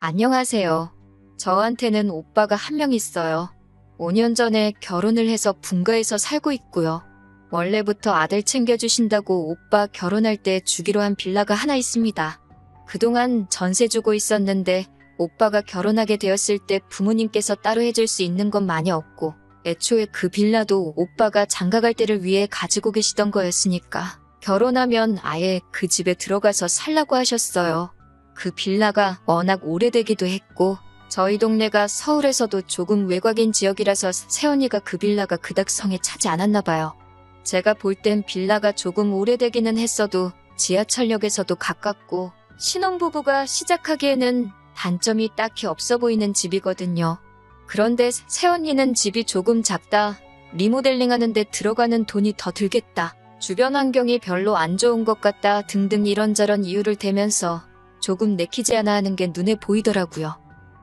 안녕하세요. 저한테는 오빠가 한 명 있어요. 5년 전에 결혼을 해서 분가에서 살고 있고요. 원래부터 아들 챙겨주신다고 오빠 결혼할 때 주기로 한 빌라가 하나 있습니다. 그동안 전세 주고 있었는데 오빠가 결혼하게 되었을 때 부모님께서 따로 해줄 수 있는 건 많이 없고 애초에 그 빌라도 오빠가 장가갈 때를 위해 가지고 계시던 거였으니까 결혼하면 아예 그 집에 들어가서 살라고 하셨어요. 그 빌라가 워낙 오래되기도 했고 저희 동네가 서울에서도 조금 외곽인 지역이라서 세연이가 그 빌라가 그닥 성에 차지 않았나 봐요. 제가 볼 땐 빌라가 조금 오래되기는 했어도 지하철역에서도 가깝고 신혼부부가 시작하기에는 단점이 딱히 없어 보이는 집이거든요. 그런데 세연이는 집이 조금 작다. 리모델링 하는데 들어가는 돈이 더 들겠다. 주변 환경이 별로 안 좋은 것 같다 등등 이런저런 이유를 대면서 조금 내키지 않아 하는 게 눈에 보이더라고요.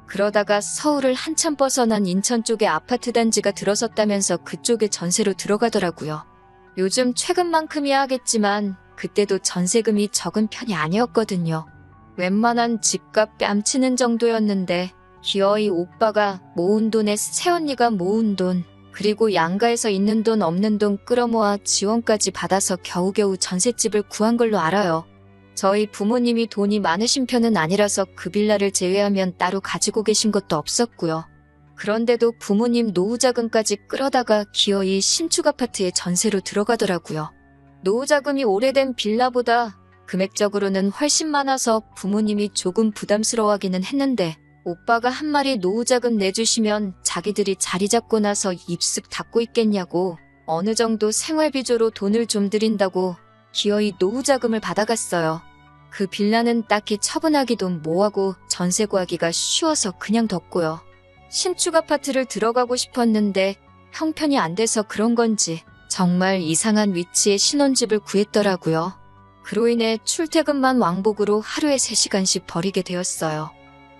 그러다가 서울을 한참 벗어난 인천 쪽에 아파트 단지가 들어섰다면서 그쪽에 전세로 들어가더라고요. 요즘 최근만큼이야 하겠지만 그때도 전세금이 적은 편이 아니었거든요. 웬만한 집값 뺨치는 정도였는데 기어이 오빠가 모은 돈에 새언니가 모은 돈 그리고 양가에서 있는 돈 없는 돈 끌어모아 지원까지 받아서 겨우겨우 전셋집을 구한 걸로 알아요. 저희 부모님이 돈이 많으신 편은 아니라서 그 빌라를 제외하면 따로 가지고 계신 것도 없었고요. 그런데도 부모님 노후자금까지 끌어다가 기어이 신축 아파트에 전세로 들어가더라고요. 노후자금이 오래된 빌라보다 금액적으로는 훨씬 많아서 부모님이 조금 부담스러워하기는 했는데 오빠가 한 마리 노후자금 내주시면 자기들이 자리 잡고 나서 입쓱 닫고 있겠냐고 어느 정도 생활비조로 돈을 좀 드린다고 기어이 노후 자금을 받아갔어요. 그 빌라는 딱히 처분하기도 뭐하고 전세 구하기가 쉬워서 그냥 뒀고요. 신축 아파트를 들어가고 싶었는데 형편이 안 돼서 그런 건지 정말 이상한 위치에 신혼집을 구했더라고요. 그로 인해 출퇴근만 왕복으로 하루에 3시간씩 버리게 되었어요.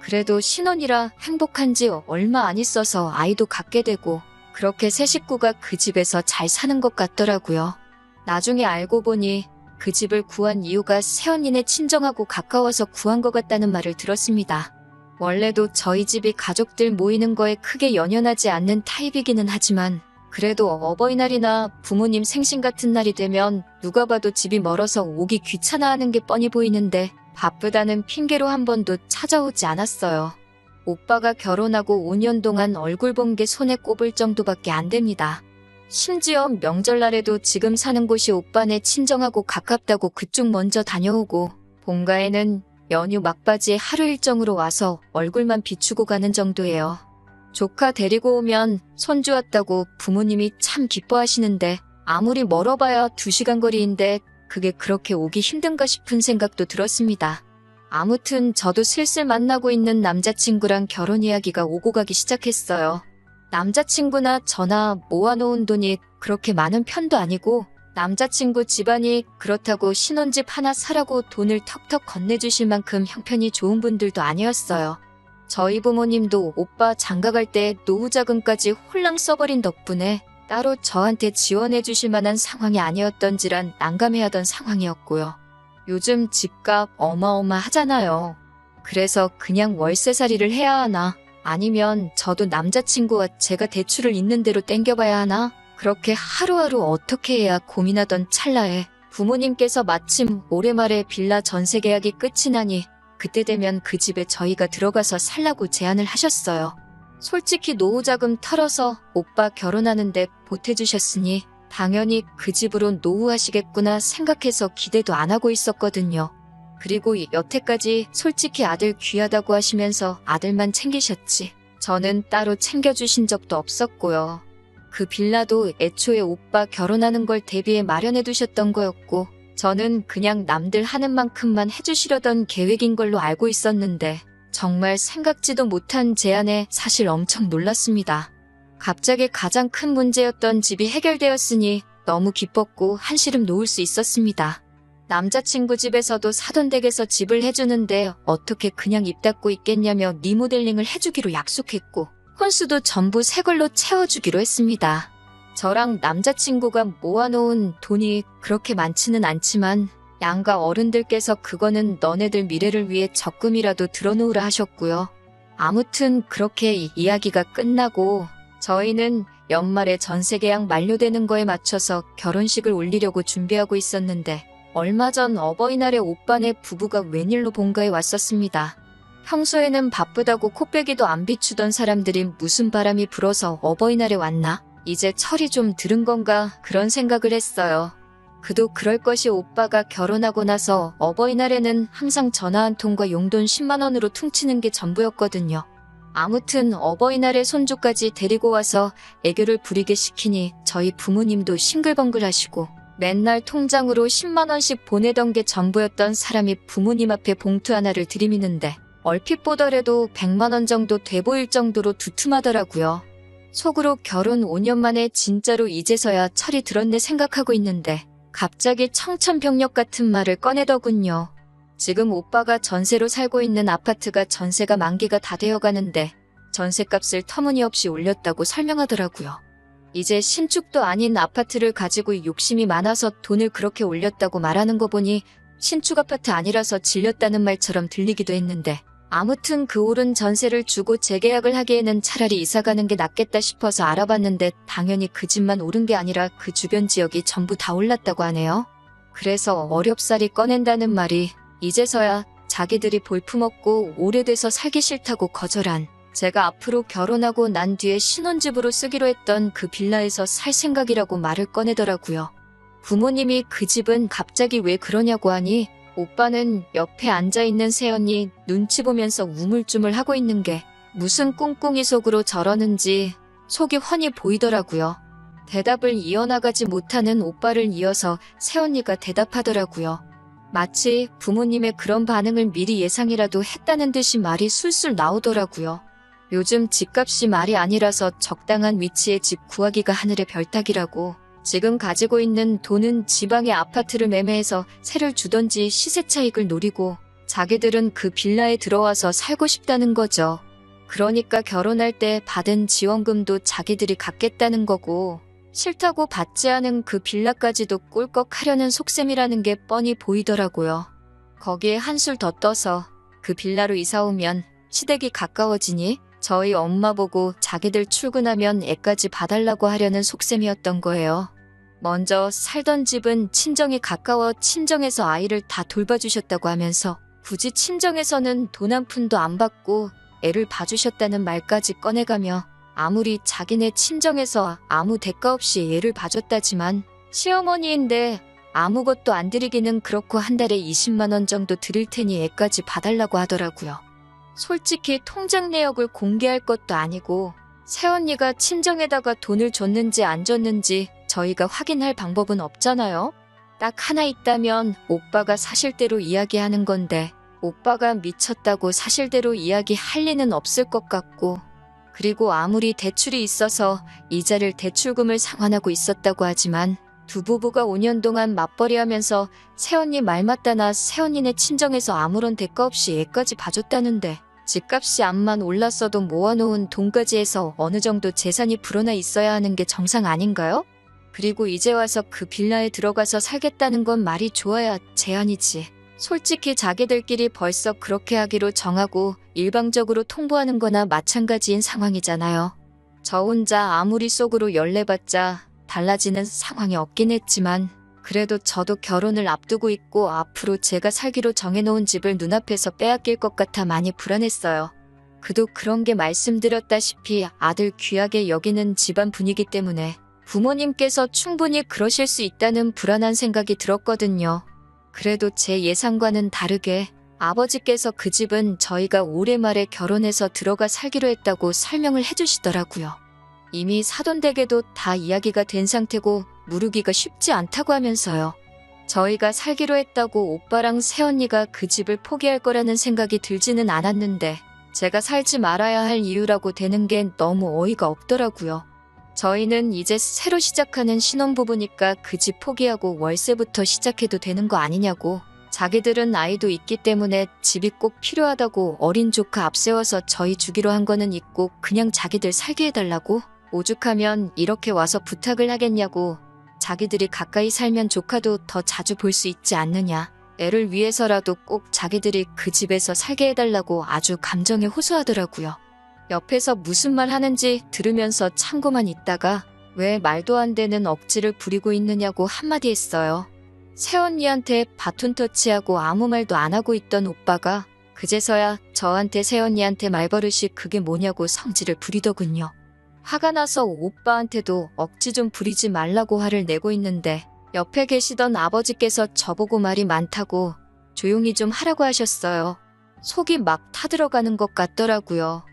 그래도 신혼이라 행복한 지 얼마 안 있어서 아이도 갖게 되고 그렇게 새 식구가 그 집에서 잘 사는 것 같더라고요. 나중에 알고 보니 그 집을 구한 이유가 새언니네 친정하고 가까워서 구한 것 같다는 말을 들었습니다. 원래도 저희 집이 가족들 모이는 거에 크게 연연하지 않는 타입이기는 하지만 그래도 어버이날이나 부모님 생신 같은 날이 되면 누가 봐도 집이 멀어서 오기 귀찮아하는 게 뻔히 보이는데 바쁘다는 핑계로 한 번도 찾아오지 않았어요. 오빠가 결혼하고 5년 동안 얼굴 본 게 손에 꼽을 정도밖에 안 됩니다. 심지어 명절날에도 지금 사는 곳이 오빠네 친정하고 가깝다고 그쪽 먼저 다녀오고 본가에는 연휴 막바지에 하루 일정으로 와서 얼굴만 비추고 가는 정도예요. 조카 데리고 오면 손주 왔다고 부모님이 참 기뻐하시는데 아무리 멀어봐야 2시간 거리인데 그게 그렇게 오기 힘든가 싶은 생각도 들었습니다. 아무튼 저도 슬슬 만나고 있는 남자친구랑 결혼 이야기가 오고 가기 시작했어요. 남자친구나 저나 모아놓은 돈이 그렇게 많은 편도 아니고 남자친구 집안이 그렇다고 신혼집 하나 사라고 돈을 턱턱 건네주실 만큼 형편이 좋은 분들도 아니었어요. 저희 부모님도 오빠 장가갈 때 노후자금까지 홀랑 써버린 덕분에 따로 저한테 지원해 주실 만한 상황이 아니었던지란 난감해하던 상황이었고요. 요즘 집값 어마어마하잖아요. 그래서 그냥 월세살이를 해야 하나 아니면 저도 남자친구와 제가 대출을 있는 대로 땡겨봐야 하나 그렇게 하루하루 어떻게 해야 고민하던 찰나에 부모님께서 마침 올해 말에 빌라 전세 계약이 끝이 나니 그때 되면 그 집에 저희가 들어가서 살라고 제안을 하셨어요. 솔직히 노후 자금 털어서 오빠 결혼하는데 보태주셨으니 당연히 그 집으로 노후하시겠구나 생각해서 기대도 안 하고 있었거든요. 그리고 여태까지 솔직히 아들 귀하다고 하시면서 아들만 챙기셨지. 저는 따로 챙겨주신 적도 없었고요. 그 빌라도 애초에 오빠 결혼하는 걸 대비해 마련해 두셨던 거였고, 저는 그냥 남들 하는 만큼만 해주시려던 계획인 걸로 알고 있었는데, 정말 생각지도 못한 제안에 사실 엄청 놀랐습니다. 갑자기 가장 큰 문제였던 집이 해결되었으니 너무 기뻤고 한시름 놓을 수 있었습니다. 남자친구 집에서도 사돈 댁에서 집을 해주는데 어떻게 그냥 입 닫고 있겠냐며 리모델링을 해주기로 약속했고 혼수도 전부 새 걸로 채워주기로 했습니다. 저랑 남자친구가 모아놓은 돈이 그렇게 많지는 않지만 양가 어른들께서 그거는 너네들 미래를 위해 적금이라도 들어놓으라 하셨고요. 아무튼 그렇게 이 이야기가 끝나고 저희는 연말에 전세 계약 만료되는 거에 맞춰서 결혼식을 올리려고 준비하고 있었는데 얼마 전 어버이날에 오빠네 부부가 웬일로 본가에 왔었습니다. 평소에는 바쁘다고 코빼기도 안 비추던 사람들이 무슨 바람이 불어서 어버이날에 왔나? 이제 철이 좀 들은 건가 그런 생각을 했어요. 그도 그럴 것이 오빠가 결혼하고 나서 어버이날에는 항상 전화 한 통과 용돈 10만 원으로 퉁치는 게 전부였거든요. 아무튼 어버이날에 손주까지 데리고 와서 애교를 부리게 시키니 저희 부모님도 싱글벙글 하시고 맨날 통장으로 10만 원씩 보내던 게 전부였던 사람이 부모님 앞에 봉투 하나를 들이미는데 얼핏 보더라도 100만 원 정도 돼 보일 정도로 두툼하더라고요. 속으로 결혼 5년 만에 진짜로 이제서야 철이 들었네 생각하고 있는데 갑자기 청천벽력 같은 말을 꺼내더군요. 지금 오빠가 전세로 살고 있는 아파트가 전세가 만기가 다 되어 가는데 전세값을 터무니없이 올렸다고 설명하더라고요. 이제 신축도 아닌 아파트를 가지고 욕심이 많아서 돈을 그렇게 올렸다고 말하는 거 보니 신축 아파트 아니라서 질렸다는 말처럼 들리기도 했는데 아무튼 그 오른 전세를 주고 재계약을 하기에는 차라리 이사 가는 게 낫겠다 싶어서 알아봤는데 당연히 그 집만 오른 게 아니라 그 주변 지역이 전부 다 올랐다고 하네요. 그래서 어렵사리 꺼낸다는 말이 이제서야 자기들이 볼품없고 오래돼서 살기 싫다고 거절한 제가 앞으로 결혼하고 난 뒤에 신혼집으로 쓰기로 했던 그 빌라에서 살 생각이라고 말을 꺼내더라고요. 부모님이 그 집은 갑자기 왜 그러냐고 하니 오빠는 옆에 앉아있는 새언니 눈치 보면서 우물쭈물 하고 있는 게 무슨 꿍꿍이 속으로 저러는지 속이 훤히 보이더라고요. 대답을 이어나가지 못하는 오빠를 이어서 새언니가 대답하더라고요. 마치 부모님의 그런 반응을 미리 예상이라도 했다는 듯이 말이 술술 나오더라고요. 요즘 집값이 말이 아니라서 적당한 위치에 집 구하기가 하늘의 별따기라고 지금 가지고 있는 돈은 지방의 아파트를 매매해서 세를 주던지 시세 차익을 노리고 자기들은 그 빌라에 들어와서 살고 싶다는 거죠. 그러니까 결혼할 때 받은 지원금도 자기들이 갖겠다는 거고 싫다고 받지 않은 그 빌라까지도 꿀꺽 하려는 속셈이라는 게 뻔히 보이더라고요. 거기에 한술 더 떠서 그 빌라로 이사 오면 시댁이 가까워지니 저희 엄마 보고 자기들 출근하면 애까지 봐달라고 하려는 속셈이었던 거예요. 먼저 살던 집은 친정이 가까워 친정에서 아이를 다 돌봐주셨다고 하면서 굳이 친정에서는 돈 한 푼도 안 받고 애를 봐주셨다는 말까지 꺼내가며 아무리 자기네 친정에서 아무 대가 없이 애를 봐줬다지만 시어머니인데 아무것도 안 드리기는 그렇고 한 달에 20만 원 정도 드릴 테니 애까지 봐달라고 하더라고요. 솔직히 통장 내역을 공개할 것도 아니고 새언니가 친정에다가 돈을 줬는지 안 줬는지 저희가 확인할 방법은 없잖아요. 딱 하나 있다면 오빠가 사실대로 이야기하는 건데 오빠가 미쳤다고 사실대로 이야기할 리는 없을 것 같고 그리고 아무리 대출이 있어서 이자를 대출금을 상환하고 있었다고 하지만 두 부부가 5년 동안 맞벌이 하면서 새언니 말 맞다나 새언니네 친정에서 아무런 대가 없이 애까지 봐줬다는데 집값이 암만 올랐어도 모아놓은 돈까지 해서 어느 정도 재산이 불어나 있어야 하는 게 정상 아닌가요? 그리고 이제 와서 그 빌라에 들어가서 살겠다는 건 말이 좋아야 제한이지. 솔직히 자기들끼리 벌써 그렇게 하기로 정하고 일방적으로 통보하는 거나 마찬가지인 상황이잖아요. 저 혼자 아무리 속으로 열내봤자 달라지는 상황이 없긴 했지만 그래도 저도 결혼을 앞두고 있고 앞으로 제가 살기로 정해놓은 집을 눈앞에서 빼앗길 것 같아 많이 불안했어요. 그도 그런 게 말씀드렸다시피 아들 귀하게 여기는 집안 분위기 때문에 부모님께서 충분히 그러실 수 있다는 불안한 생각이 들었거든요. 그래도 제 예상과는 다르게 아버지께서 그 집은 저희가 올해 말에 결혼해서 들어가 살기로 했다고 설명을 해주시더라고요. 이미 사돈댁에도 다 이야기가 된 상태고 무르기가 쉽지 않다고 하면서요. 저희가 살기로 했다고 오빠랑 새언니가 그 집을 포기할 거라는 생각이 들지는 않았는데 제가 살지 말아야 할 이유라고 되는 게 너무 어이가 없더라고요. 저희는 이제 새로 시작하는 신혼부부니까 그 집 포기하고 월세부터 시작해도 되는 거 아니냐고. 자기들은 아이도 있기 때문에 집이 꼭 필요하다고 어린 조카 앞세워서 저희 주기로 한 거는 있고 그냥 자기들 살게 해달라고. 오죽하면 이렇게 와서 부탁을 하겠냐고. 자기들이 가까이 살면 조카도 더 자주 볼 수 있지 않느냐. 애를 위해서라도 꼭 자기들이 그 집에서 살게 해달라고 아주 감정에 호소하더라고요. 옆에서 무슨 말 하는지 들으면서 참고만 있다가 왜 말도 안 되는 억지를 부리고 있느냐고 한마디 했어요. 새언니한테 바톤 터치하고 아무 말도 안 하고 있던 오빠가 그제서야 저한테 새언니한테 말버릇이 그게 뭐냐고 성질을 부리더군요. 화가 나서 오빠한테도 억지 좀 부리지 말라고 화를 내고 있는데 옆에 계시던 아버지께서 저보고 말이 많다고 조용히 좀 하라고 하셨어요. 속이 막 타들어가는 것 같더라고요.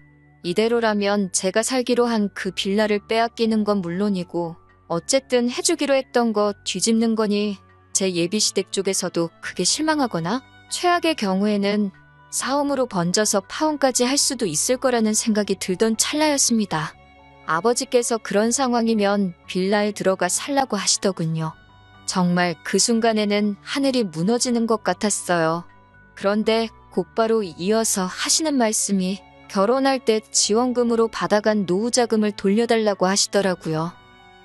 이대로라면 제가 살기로 한 그 빌라를 빼앗기는 건 물론이고 어쨌든 해주기로 했던 거 뒤집는 거니 제 예비시댁 쪽에서도 그게 실망하거나 최악의 경우에는 사움으로 번져서 파혼까지 할 수도 있을 거라는 생각이 들던 찰나였습니다. 아버지께서 그런 상황이면 빌라에 들어가 살라고 하시더군요. 정말 그 순간에는 하늘이 무너지는 것 같았어요. 그런데 곧바로 이어서 하시는 말씀이 결혼할 때 지원금으로 받아간 노후 자금을 돌려달라고 하시더라고요.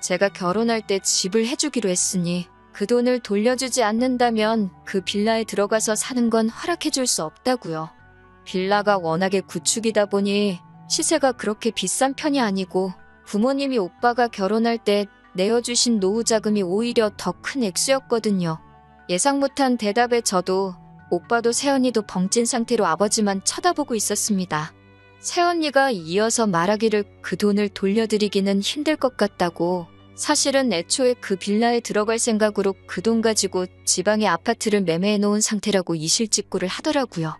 제가 결혼할 때 집을 해주기로 했으니 그 돈을 돌려주지 않는다면 그 빌라에 들어가서 사는 건 허락해줄 수 없다고요. 빌라가 워낙에 구축이다 보니 시세가 그렇게 비싼 편이 아니고 부모님이 오빠가 결혼할 때 내어주신 노후 자금이 오히려 더 큰 액수였거든요. 예상 못한 대답에 저도 오빠도 새언니도 벙찐 상태로 아버지만 쳐다보고 있었습니다. 새언니가 이어서 말하기를 그 돈을 돌려드리기는 힘들 것 같다고 사실은 애초에 그 빌라에 들어갈 생각으로 그 돈 가지고 지방의 아파트를 매매해 놓은 상태라고 이실직고를 하더라고요.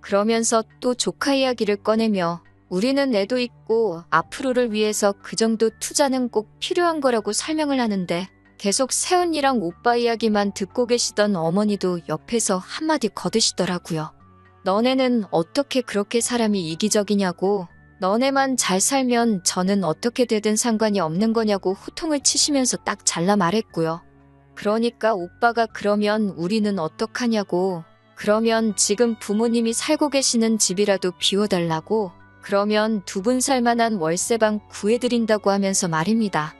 그러면서 또 조카 이야기를 꺼내며 우리는 애도 있고 앞으로를 위해서 그 정도 투자는 꼭 필요한 거라고 설명을 하는데 계속 새언니랑 오빠 이야기만 듣고 계시던 어머니도 옆에서 한마디 거드시더라고요. 너네는 어떻게 그렇게 사람이 이기적이냐고 너네만 잘 살면 저는 어떻게 되든 상관이 없는 거냐고 호통을 치시면서 딱 잘라 말했고요. 그러니까 오빠가 그러면 우리는 어떡하냐고 그러면 지금 부모님이 살고 계시는 집이라도 비워달라고 그러면 두 분 살만한 월세방 구해드린다고 하면서 말입니다.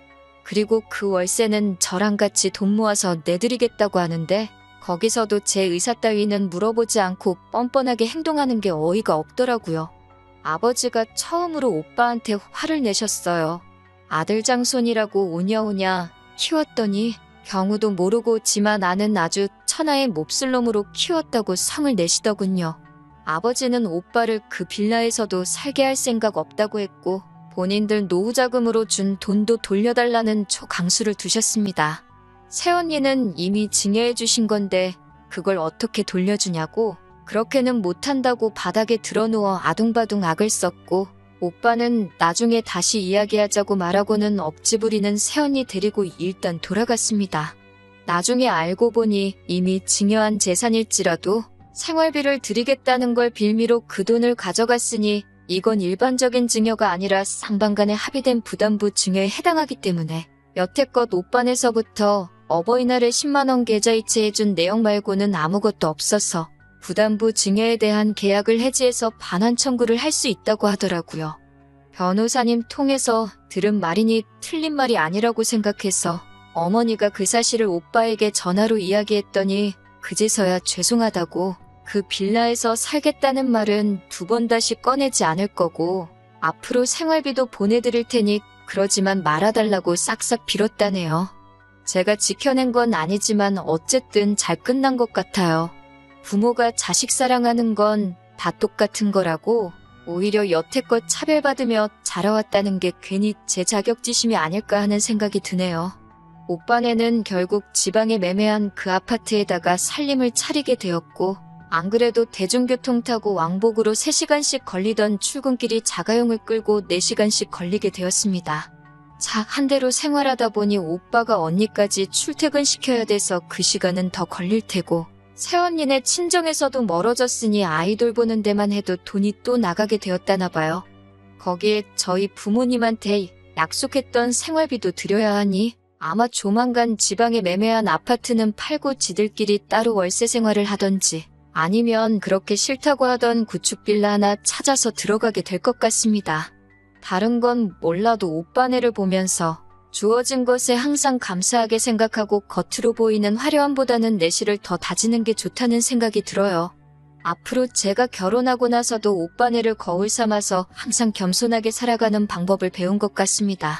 그리고 그 월세는 저랑 같이 돈 모아서 내드리겠다고 하는데 거기서도 제 의사 따위는 물어보지 않고 뻔뻔하게 행동하는 게 어이가 없더라고요. 아버지가 처음으로 오빠한테 화를 내셨어요. 아들 장손이라고 오냐오냐 키웠더니 경우도 모르고 지만 아는 아주 천하의 몹쓸놈으로 키웠다고 성을 내시더군요. 아버지는 오빠를 그 빌라에서도 살게 할 생각 없다고 했고 본인들 노후 자금으로 준 돈도 돌려달라는 초강수를 두셨습니다. 새언니는 이미 증여해 주신 건데 그걸 어떻게 돌려주냐고 그렇게는 못한다고 바닥에 드러누워 아둥바둥 악을 썼고 오빠는 나중에 다시 이야기하자고 말하고는 억지 부리는 새언니 데리고 일단 돌아갔습니다. 나중에 알고 보니 이미 증여한 재산일지라도 생활비를 드리겠다는 걸 빌미로 그 돈을 가져갔으니 이건 일반적인 증여가 아니라 상반간에 합의된 부담부 증여에 해당하기 때문에 여태껏 오빠네서부터 어버이날에 10만원 계좌이체해준 내용 말고는 아무것도 없어서 부담부 증여에 대한 계약을 해지해서 반환 청구를 할 수 있다고 하더라고요. 변호사님 통해서 들은 말이니 틀린 말이 아니라고 생각해서 어머니가 그 사실을 오빠에게 전화로 이야기했더니 그제서야 죄송하다고 그 빌라에서 살겠다는 말은 두 번 다시 꺼내지 않을 거고 앞으로 생활비도 보내드릴 테니 그러지만 말아달라고 싹싹 빌었다네요. 제가 지켜낸 건 아니지만 어쨌든 잘 끝난 것 같아요. 부모가 자식 사랑하는 건 다 똑같은 거라고 오히려 여태껏 차별받으며 자라왔다는 게 괜히 제 자격지심이 아닐까 하는 생각이 드네요. 오빠네는 결국 지방에 매매한 그 아파트에다가 살림을 차리게 되었고 안 그래도 대중교통 타고 왕복으로 3시간씩 걸리던 출근길이 자가용을 끌고 4시간씩 걸리게 되었습니다. 차한 대로 생활하다 보니 오빠가 언니까지 출퇴근시켜야 돼서 그 시간은 더 걸릴 테고 새언니네 친정에서도 멀어졌으니 아이돌 보는 데만 해도 돈이 또 나가게 되었다나 봐요. 거기에 저희 부모님한테 약속했던 생활비도 드려야 하니 아마 조만간 지방에 매매한 아파트는 팔고 지들끼리 따로 월세 생활을 하던지 아니면 그렇게 싫다고 하던 구축 빌라 하나 찾아서 들어가게 될 것 같습니다. 다른 건 몰라도 오빠네를 보면서 주어진 것에 항상 감사하게 생각하고 겉으로 보이는 화려함보다는 내실을 더 다지는 게 좋다는 생각이 들어요. 앞으로 제가 결혼하고 나서도 오빠네를 거울 삼아서 항상 겸손하게 살아가는 방법을 배운 것 같습니다.